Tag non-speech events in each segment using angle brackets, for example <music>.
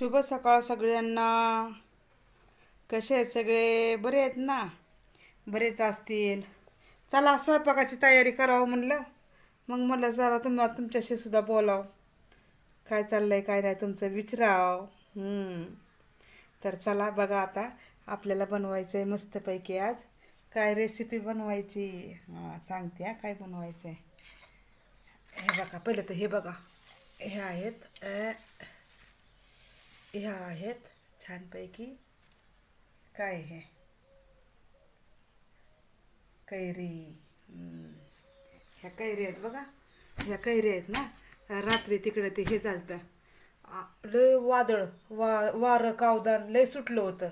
शुभ सकाळ सगळ्यांना. कसे आहेत सगळे? बरे आहेत ना? बरेच असतील. चला स्वयंपाकाची तयारी करावं म्हणलं. मग म्हणलं जरा तुम्हाला तुमच्याशी सुद्धा बोलाव. काय चाललंय काय नाही तुमचं विचाराव. तर चला बघा आता आपल्याला बनवायचं आहे मस्तपैकी आज. काय रेसिपी बनवायची? हां सांगते हा काय बनवायचं आहे हे बघा पहिलं तर हे बघा. हे आहेत ह्या आहेत छानपैकी. काय हे? कैरी. ह्या कैरी आहेत बघा. ह्या कैरी आहेत ना? रात्री तिकडे ते हे चालतं लय वादळ वा वारं कावदान लय सुटलं होतं.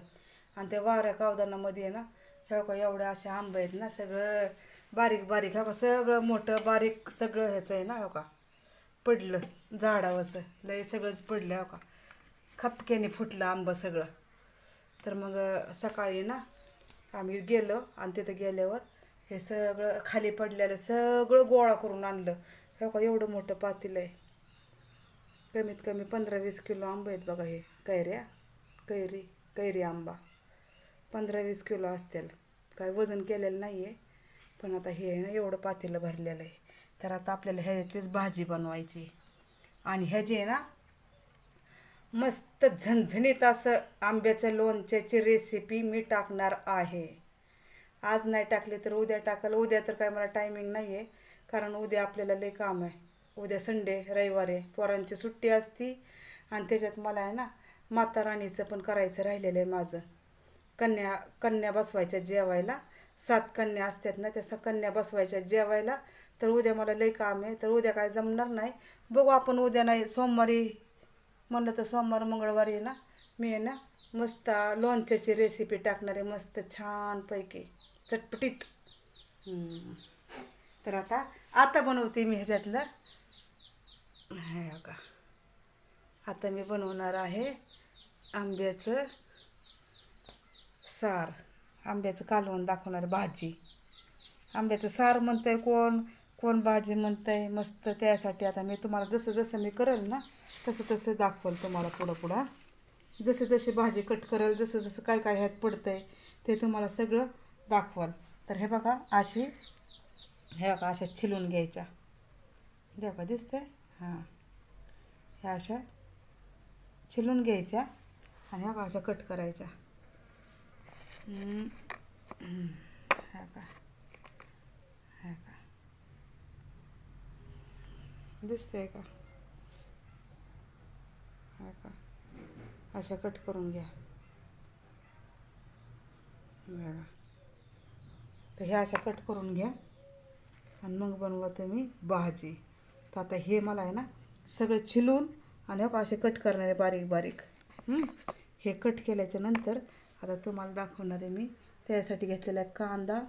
आणि त्या वाऱ्या कावदानामध्ये आहे ना ह्या का एवढ्या अशा आंबे आहेत ना सगळं बारीक बारीक ह्या का सगळं मोठं बारीक सगळं ह्याचं आहे ना हो का पडलं झाडावरचं लय सगळंच पडलं हो का खपक्याने फुटलं आंबं सगळं. तर मग सकाळी ना आम्ही गेलो आणि तिथं गेल्यावर हे सगळं खाली पडलेलं सगळं गोळा करून आणलं. हे का एवढं मोठं पातेलं आहे. कमीत कमी पंधरा वीस किलो आंबे आहेत बघा हे. कैऱ्या कैरी कैरी आंबा. पंधरा वीस किलो असतील. काय वजन केलेलं नाही आहे पण आता हे आहे ना एवढं पातेलं भरलेलं आहे. तर आता आपल्याला ह्याचीच भाजी बनवायची आणि ह्याची आहे ना मस्त झणझणीत असं आंब्याच्या लोणच्याची रेसिपी मी टाकणार आहे. आज नाही टाकली तर उद्या टाकाल. उद्या तर काय मला टायमिंग नाही आहे कारण उद्या आपल्याला लय काम आहे. उद्या संडे रविवार आहे. पोरांची सुट्टी असती. आणि त्याच्यात मला आहे ना माता राणीचं पण करायचं राहिलेलं आहे माझं. कन्या कन्या बसवायच्या जेवायला. सात कन्या असतात ना त्या कन्या बसवायच्या जेवायला. तर उद्या मला लई काम आहे. तर उद्या काय जमणार नाही. बघू आपण उद्या नाही सोमवारी म्हणलं तर सोमवार मंगळवारी आहे ना. मी आहे ना मस्त लोणच्याची रेसिपी टाकणार आहे मस्त छानपैकी चटपटीत. तर आता आता बनवते मी ह्याच्यातलं. हे बघा. आता मी बनवणार आहे आंब्याचं सार. आंब्याचं कालवण दाखवणार भाजी. आंब्याचं सार म्हणतंय कोण कोण भाजी म्हणतंय मस्त त्यासाठी आता मी तुम्हाला जसं जसं मी करेल ना तसं तसं दाखवाल तुम्हाला पुढं पुढं. जसे जशी भाजी कट करेल जसं जसं काय काय ह्यात पडतं आहे ते तुम्हाला सगळं दाखवाल. तर हे बघा अशी हे बघा अशा छिलून घ्यायच्या. द्या का दिसतंय? हां. ह्या अशा छिलून घ्यायच्या आणि ह्या अशा कट करायच्या. ह्या का ह्या का दिसतंय का? का? अशा कट करून घ्या. बघा. तर ह्या अशा कट करून घ्या. आणि मग बनवा तुम्ही भाजी. तर आता हे मला आहे ना सगळं छिलून आणि असे कट करणारे बारीक बारीक. हे कट केल्याच्यानंतर आता तुम्हाला दाखवणार आहे मी. त्यासाठी घेतलेला कांदा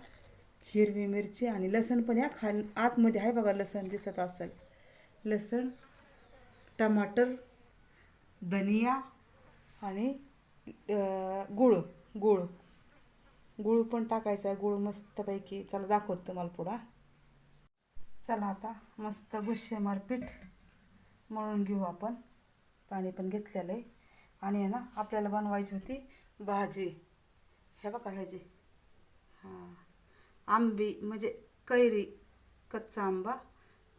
हिरवी मिरची आणि लसण पण या खा आतमध्ये आहे बघा लसण दिसत असेल. लसण टमाटर धनिया आणि गुळ गुळ. गुळ पण टाकायचा आहे गुळ मस्तपैकी. चला दाखवत तुम्हाला पुढं. चला आता मस्त गुश्शेमार पीठ मळून घेऊ आपण. पाणी पण घेतलेलं आहे. आणि आहे ना आपल्याला बनवायची होती भाजी. हे बघा ह्याची. हां. आंबी म्हणजे कैरी कच्चा आंबा.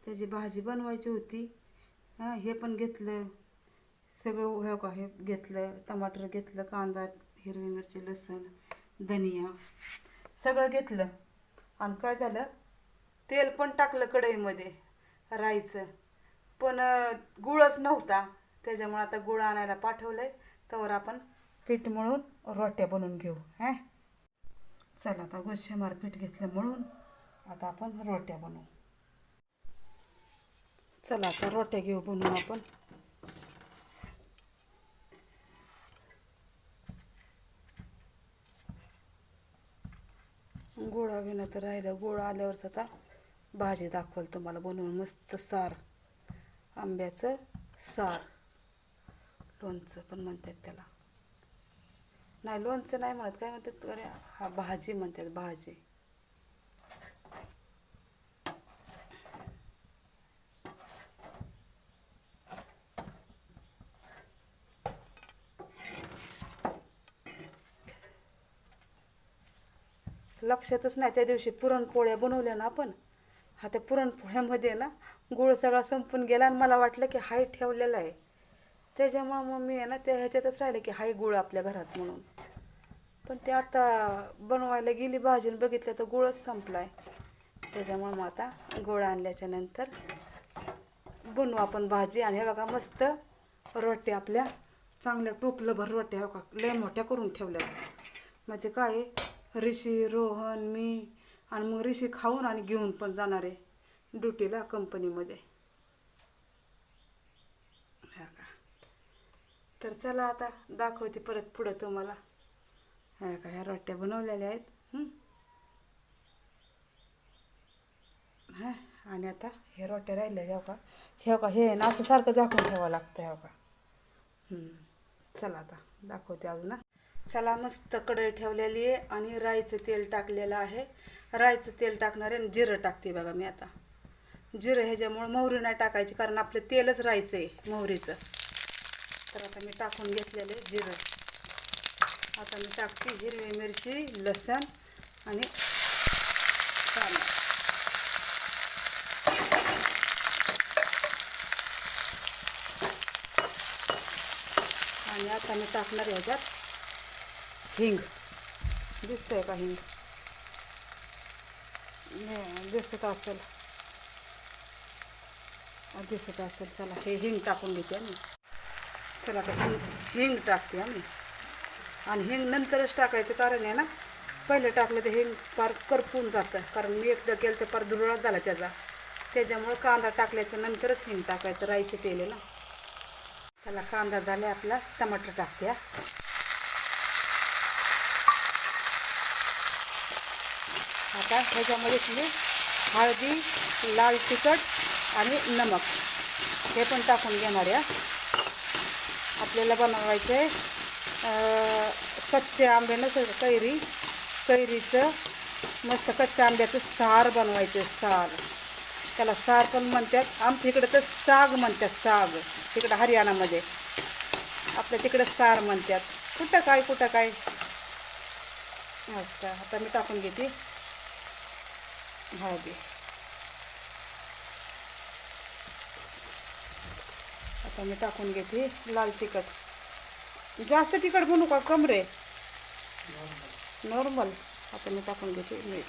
त्याची भाजी बनवायची होती. हे पण घेतलं. सगळं हे का हे घेतलं टमाटर घेतलं कांदा हिरवी मिरची लसूण धनिया सगळं घेतलं. आणि काय झालं? तेल पण टाकलं कढईमध्ये राईचं. पण गुळच नव्हता. त्याच्यामुळे आता गुळ आणायला पाठवलं आहे तर आपण पीठ मळून रोट्या बनवून घेऊ हा? चला आता गोशेमार पीठ घेतलं मळून. आता आपण रोट्या बनवू. चला आता रोट्या घेऊ बनवून आपण. गोळा विना तर राहिलं. गोळा आल्यावरच आता भाजी दाखवाल तुम्हाला बनवून. मस्त सार. आंब्याचं सार. लोणचं पण म्हणतात त्याला. नाही लोणचं नाही म्हणत. काय म्हणतात? अरे हा भाजी म्हणतात भाजी. लक्षातच नाही. त्या दिवशी पुरणपोळ्या बनवल्या ना आपण. हा त्या पुरणपोळ्यामध्ये ना गुळ सगळा संपून गेला आणि मला वाटलं की हाय ठेवलेला आहे. त्याच्यामुळं मग मी आहे ना त्या ह्याच्यातच राहिलं की हाय गुळ आपल्या घरात म्हणून. पण ते आता बनवायला गेली भाजीन बघितलं तर गुळच संपलाय. त्याच्यामुळं मग आता गुळ आणल्याच्या नंतर बनवू आपण भाजी आणि हे बघा मस्त रोट्या आपल्या चांगल्या टोपलं भर रोट्या हे लय मोठ्या करून ठेवल्या. म्हणजे काय आहे, ऋषी रोहन मी आणि मग ऋषी खाऊन आणि घेऊन पण जाणार आहे ड्युटीला कंपनीमध्ये. हा का? तर चला आता दाखवते परत पुढं तुम्हाला. हा का? ह्या रोट्या बनवलेल्या आहेत. हां? हा? आणि आता हे रोट्या राहिलेल्या हो का? हे का हे ना असं सारखं झाकून ठेवावं लागतं हो का? चला आता दाखवते अजून चला मस्त कढई ठेवलेली आहे आणि राईचं तेल टाकलेलं आहे. राईचं तेल टाकणार आहे आणि जिरं टाकते बघा मी आता. जिरं ह्याच्यामुळं मोहरी नाही टाकायची कारण आपलं तेलच राहायचं आहे मोहरीचं. तर आता मी टाकून घेतलेलं आहे जिरं. आता मी टाकते हिरवी मिरची लसण आणि कांदा आणि आता मी टाकणार आहे ह्याच्यात हिंग. दिसतंय का हिंग? दिसत असेल. दिसत असेल. चला हे हिंग टाकून घेते मी चला तर हिंग हिंग टाकते आम्ही. आणि हिंग नंतरच टाकायचं कारण आहे ना पहिलं टाकलं तर हिंग फार करपून जातं. कारण मी एकदा केलं तर फार धुरळा झाला त्याचा. त्याच्यामुळं कांदा टाकल्याच्या नंतरच हिंग टाकायचं राईचं तेल आहे ना. त्याला कांदा झाले आपला. टमाटर टाकते आता ह्याच्यामध्ये तुम्ही हळदी लाल तिखट आणि नमक हे पण टाकून घेणार आहे आपल्याला बनवायचं आहे कच्चे आंबे नसेल कैरी कैरीचं मस्त कच्च्या आंब्याचं सार बनवायचं सार. त्याला सार पण म्हणतात आमच्या इकडं तर साग म्हणतात साग. तिकडं हरियाणामध्ये. आपल्या तिकडं सार म्हणतात. कुठं काय कुठं काय? अच्छा आता मी टाकून घेते. हळदी आता मी टाकून घेते लाल तिखट. जास्त तिखट बनू का? कमरे? नॉर्मल आता मी टाकून घेते मीठ.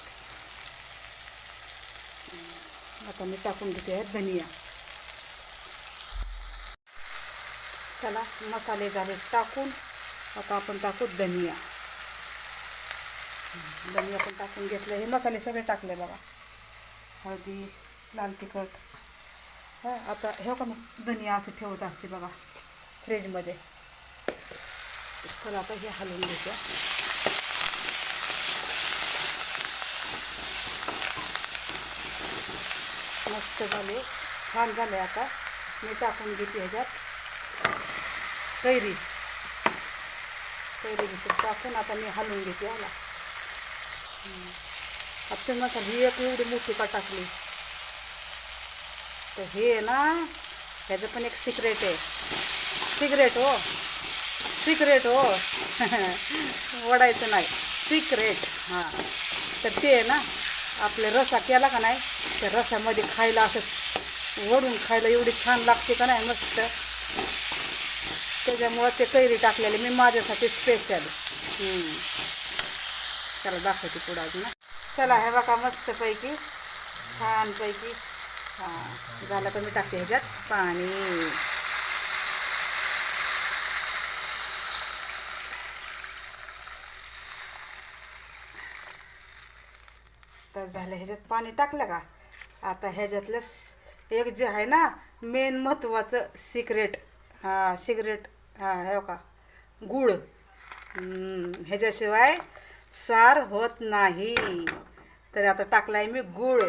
आता मी टाकून घेते आहे धनिया. चला मसाले झाले टाकून. आता आपण टाकू धनिया. धनी धनिया पण टाकून घेतलं. हे मसाले सगळे टाकले बघा. हळदी लाल तिखट. हा आता हे का मग धनिया असं ठेवत असते बघा फ्रीजमध्ये. तर आता हे हलवून घेते मस्त झाले. छान झाले आता. मी टाकून घेते ह्याच्यात. कैरी. कैरी घेते टाकून आता मी हलवून घेते याला आता मसाला ही एक एवढी मोठी का टाकली तर हे ना ह्याचं पण एक सिक्रेट आहे सिक्रेट हो। सिक्रेट हो। ओढायचं नाही सिक्रेट हां। तर ते आहे ना आपले रसा केला का नाही त्या रसामध्ये खायला असं वडून खायला एवढी छान लागते का नाही मस्त। त्याच्यामुळं ते कैरी टाकलेले मी माझ्यासाठी स्पेशल त्याला दाखवते पुढं अजून. ना चला हे बघा मस्तपैकी छानपैकी. हां झालं तर मी टाकते ह्याच्यात पाणी. तर झालं ह्याच्यात पाणी टाकलं का? आता ह्याच्यातलं एक जे आहे ना मेन महत्त्वाचं सिक्रेट हां सिगरेट हां हे का गुळ. ह्याच्याशिवाय सार होत नाही. तर आता टाकलाय मी गुळ.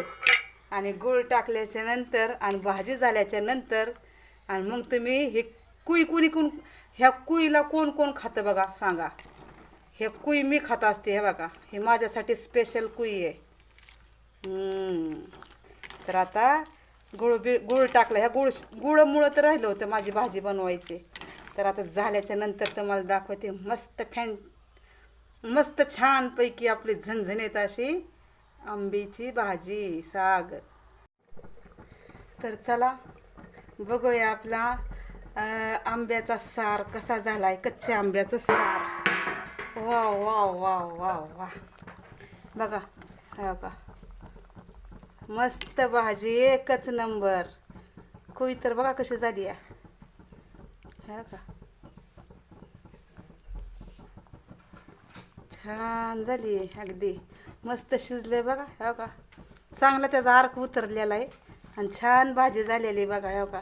आणि गुळ टाकल्याच्या नंतर आणि भाजी झाल्याच्यानंतर आणि मग तुम्ही हे कुई कुणी कोण ह्या कुईला कोण कोण खातं बघा सांगा. हे कुई मी खात असते हे बघा. हे माझ्यासाठी स्पेशल कुई आहे. तर आता गुळ बी गुळ टाकलं. ह्या गुळ गुळमुळं तर राहिलं होतं माझी भाजी बनवायची. तर आता झाल्याच्यानंतर तुम्हाला दाखवते. मस्त फॅन मस्त छानपैकी आपली झणझणीत अशी आंबीची भाजी साग. तर चला बघूया आपला आंब्याचा सार कसा झालाय कच्च्या आंब्याचा सार. वा वा वा वा वा बघा हा बघा. मस्त भाजी एकच नंबर. कोई तर बघा कशी झाली आहे. का छान झाली अगदी. मस्त शिजले बघा हो का चांगला त्याचा अर्क उतरलेला आहे. आणि छान भाजी झालेली बघा हो का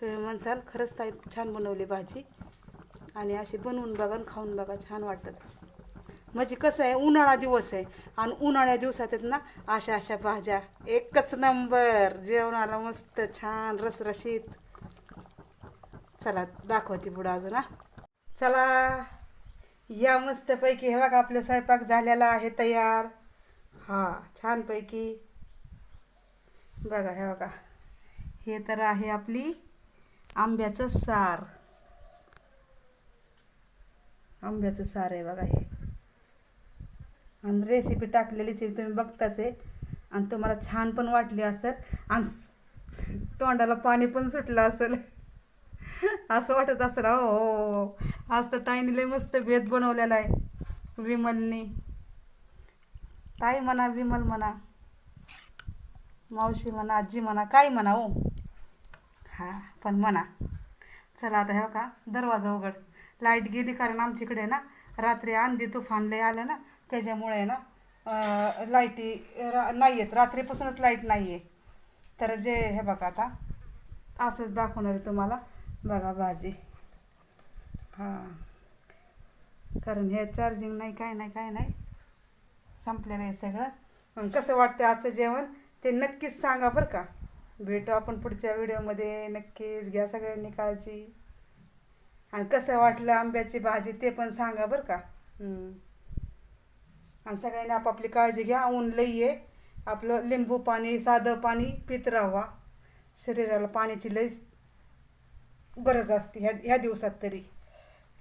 तुम्ही म्हणसाल खरंच ताई छान बनवली भाजी. आणि अशी बनवून बघा आणि खाऊन बघा छान वाटतं. म्हणजे कसं आहे उन्हाळा दिवस आहे. आणि उन्हाळ्या दिवसात आहेत ना अशा अशा भाज्या. एकच नंबर. जेवणाला मस्त छान रसरशीत. चला दाखवते पुढं अजून हा. चला. या मस्तपैकी हे बघा आपलं स्वयंपाक झालेला आहे तयार. हा छानपैकी. बघा हे बघा. हे तर आहे आपली आंब्याचं सार. आंब्याचं सार आहे बघा हे. आणि रेसिपी टाकलेलीच आहे तुम्ही बघताच आहे. आणि तुम्हाला छान पण वाटली असेल. आणि तोंडाला पाणी पण सुटलं असेल. असं वाटत असेल हो हो हो. आज तर ताईने लय मस्त भेद बनवलेला आहे विमलनी. ताई म्हणा विमल म्हणा मावशी म्हणा आजी म्हणा काय म्हणा हो. हां पण म्हणा. चला आता हे का दरवाजा उघड. लाइट गेली कारण आमच्याकडे ना रात्री आंधी तुफान लय आलं ना त्याच्यामुळे ना लाईटी रा नाही आहेत रात्रीपासूनच लाइट नाही आहे तर जे हे बघा आता असंच दाखवणार आहे तुम्हाला. बघा भाजी. हां. कारण हे चार्जिंग नाही काय नाही काय नाही. संपलेलं आहे सगळं. मग कसं वाटतं आजचं जेवण? ते नक्कीच सांगा बरं का. भेटू आपण पुढच्या व्हिडिओमध्ये. नक्कीच घ्या सगळ्यांनी काळजी. आणि कसं वाटलं आंब्याची भाजी ते पण सांगा बरं का. आणि सगळ्यांनी आपापली काळजी घ्या. ऊन लई आहे. आपलं लिंबू पाणी साधं पाणी पित राहावा. शरीराला पाण्याची लई गरज असते ह्या ह्या दिवसात तरी.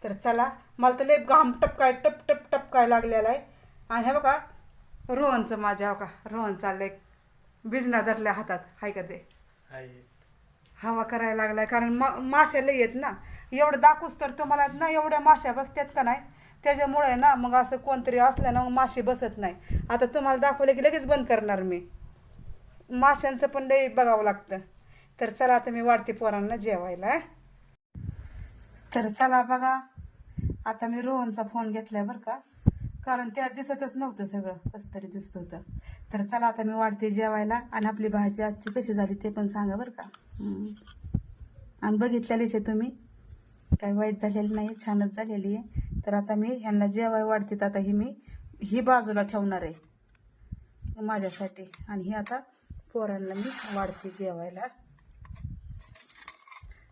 तर चला मला तर लय घाम टपकाय टप टप टपकाय लागलेला आहे. आणि हे बघा रोहनचं माझ्या का रोहन चाललंय बिजना धरल्या हातात. हाय का ते? हवा करायला लागलाय कारण मा माश्या लई आहेत ना. एवढं दाखवूच तर तुम्हाला ना एवढ्या माश्या बसतात का नाही? त्याच्यामुळे ना मग असं कोणतरी असलं ना मग मासे बसत नाही. आता तुम्हाला दाखवलं की लगेच बंद करणार मी. माशांचं पण लई बघावं लागतं. तर चला आता मी वाढते पोरांना जेवायला. तर चला बघा. आता मी रोहनचा फोन घेतलाय बरं का. कारण त्यात दिसतच नव्हतं सगळं. कसं तरी दिसत होतं. तर चला आता मी वाढते जेवायला. आणि आपली भाजी आजची कशी झाली ते पण सांगा बरं का. आणि बघितलेलीच आहे तुम्ही. काही वाईट झालेली नाही छानच झालेली आहे. तर आता मी ह्यांना जेवाय वाढते. आता ही मी ही बाजूला ठेवणार आहे. माझ्यासाठी. आणि ही आता पोरांना मी वाढते जेवायला.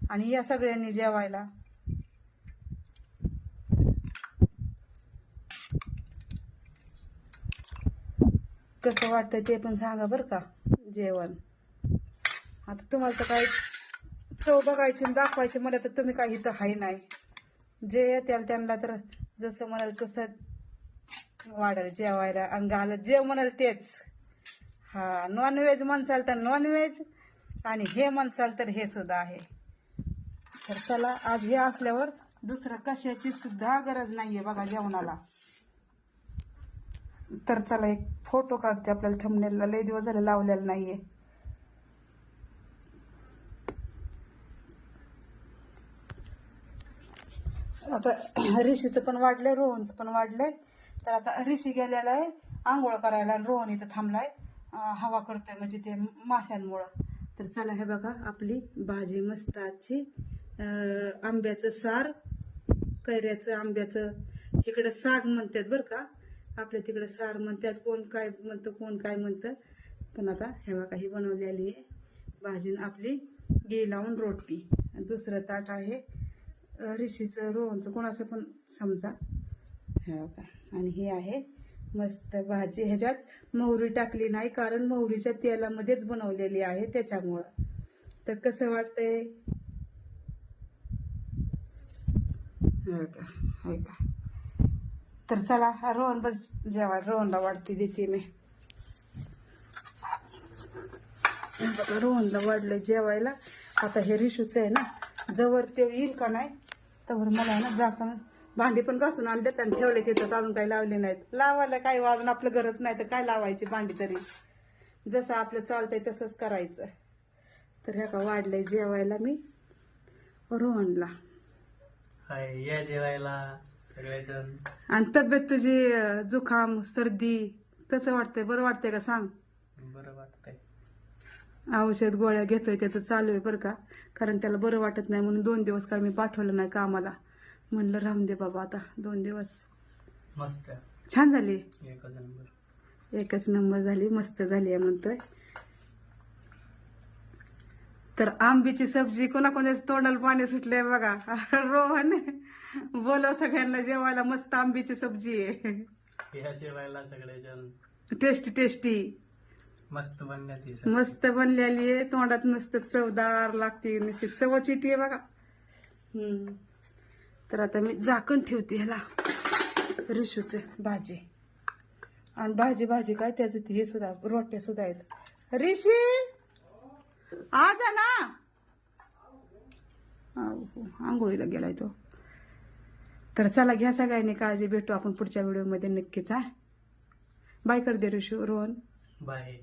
आणि या सगळ्यांनी जेवायला. कसं वाटतंय ते पण सांगा बरं का जेवण. आता तुम्हाला तर काय चव बघायची आणि दाखवायची मला तर तुम्ही काही इथं हाय नाही. जे येतील त्यांना तर जसं म्हणाल तसं वाढेल जेवायला आणि घाल जे म्हणाल तेच. हा नॉनव्हेज म्हणसाल तर नॉनव्हेज आणि हे म्हणसाल तर हे सुद्धा आहे. तर चला आज हे असल्यावर दुसरं कशाची सुद्धा गरज नाहीये बघा जेवणाला. तर चला एक फोटो काढते आपल्याला थंबनेलला लय दिवस झाले लावलेला नाहीये. आता <clears throat> ऋषीचं पण वाढलंय रोहनचं पण वाढलंय. तर आता ऋषी गेलेला आहे आंघोळ करायला आणि रोहन इथं थांबलाय. हवा करतोय म्हणजे ते माशांमुळं. तर चला हे बघा आपली भाजी मस्त आजची. आंब्याचं सार कैऱ्याचं आंब्याचं. इकडं साग म्हणतात बरं का. आपल्या तिकडं सार म्हणतात कोण काय म्हणतं कोण काय म्हणतं. पण आता हेवा काही बनवलेली आहे. भाजी आपली गी लावून रोटी आणि दुसरं ताट आहे रिशीचं ऋषीचं रोहनचं कोणाचं पण समजा. हेवा का आणि हे आहे मस्त भाजी. ह्याच्यात मोहरी टाकली नाही कारण मोहरीच्या तेलामध्येच बनवलेली आहे त्याच्यामुळं. तर कसं वाटतंय? का ऐका का तर चला रोहन बस जेवाय रोहनला वाढते देते मी. बघा, रोहनला वाढलंय जेवायला. आता हे रिशूचं आहे ना जवळ ते येईल का नाही तवर मला ना जाकण भांडी पण घासून आणले आणि ठेवले तिथंच अजून काही लावले नाहीत. लावायला काही हो, अजून आपलं गरज नाही तर काय लावायची भांडी तरी? जसं आपलं चालतंय तसंच करायचं. तर ह्या का वाढलंय जेवायला मी रोहनला. या जेवायला. सगळेजण आणि तब्येत तुझी अं, जुखाम सर्दी कसं वाटतंय? बरं वाटतंय का? सांग. बरं वाटतंय. औषध गोळ्या घेतोय त्याचं चालू आहे बरं का? कारण त्याला बरं वाटत नाही म्हणून दोन दिवस काय मी पाठवलं नाही कामाला. म्हणलं राहून दे बाबा आता दोन दिवस. मस्त. छान झाली? एकच नंबर. एकच नंबर झाली मस्त झाली आहे म्हणतोय. तर आंबीची सब्जी कोणाकोणाच्या तोंडाला पाणी सुटलंय बघा. <laughs> रोहन. बोलव सगळ्यांना जेवायला मस्त आंबीची सब्जी आहे. जेवायला सगळेजण टेस्टी टेस्टी. मस्त बनण्यात. मस्त बनलेली आहे तोंडात मस्त चवदार लागते नुसती चवच येते बघा. हम्म. तर आता मी झाकण ठेवते ह्याला रिशूच भाजी. आणि भाजी भाजी काय त्याचं ते हे सुद्धा रोट्या सुद्धा आहेत. रिशी! आ जा ना! आंघोळीला गेलाय तो. तर चला घ्या सगळ्यांनी काळजी. भेटू आपण पुढच्या व्हिडिओमध्ये नक्कीच हा. बाय कर दे ऋषू रोहन. बाय